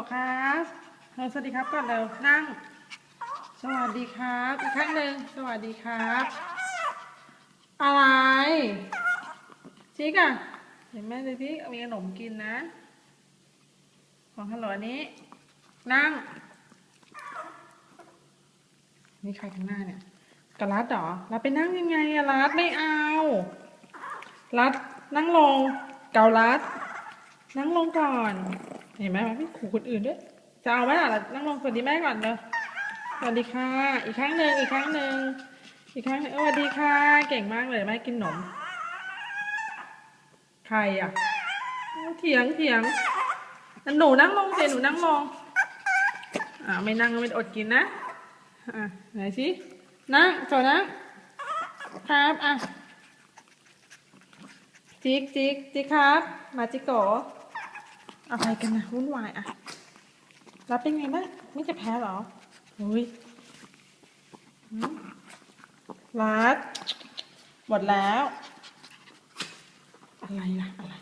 ลครับเราสวัสดีครับก่อนเร็วนั่ง สวัสดีครับอีกครั้งหนึ่งสวัสดีครับ อะไรชิกอะเห็นไหมเดูที่มีขนมกินนะ ของฮัลโหลอันนี้ นั่งนี่ใครข้างหน้าเนี่ยกะรัดเหรอรัดไปนั่งยังไงอะรัดไม่เอารัดนั่งลง เกาลัด นั่งลงก่อน เห็นไหมมันไม่ขู่คนอื่นด้วยจะเอาไหมล่ะนั่งลงสวัสดีแม่ก่อนเลยสวัสดีค่ะ อีกครั้งหนึ่งอีกครั้งหนึ่งอีกครั้งเออสวัสดีค่ะ เก่งมากเลยแม่กินขนม ใครอะเถียงเถียงหนูนั่งลงสิหนูนั่งลงอ่าไม่นั่งก็ไม่อดกินนะอะไหนสินั่งโจนะครับอะจิกจิกจิกครับ มาจิกโก อะไรกันนะวุ่นวายอะรับเป็นไงบ้างไม่จะแพ้หรออุ้ยรัดหมดแล้ว อะไรล่ะอะไร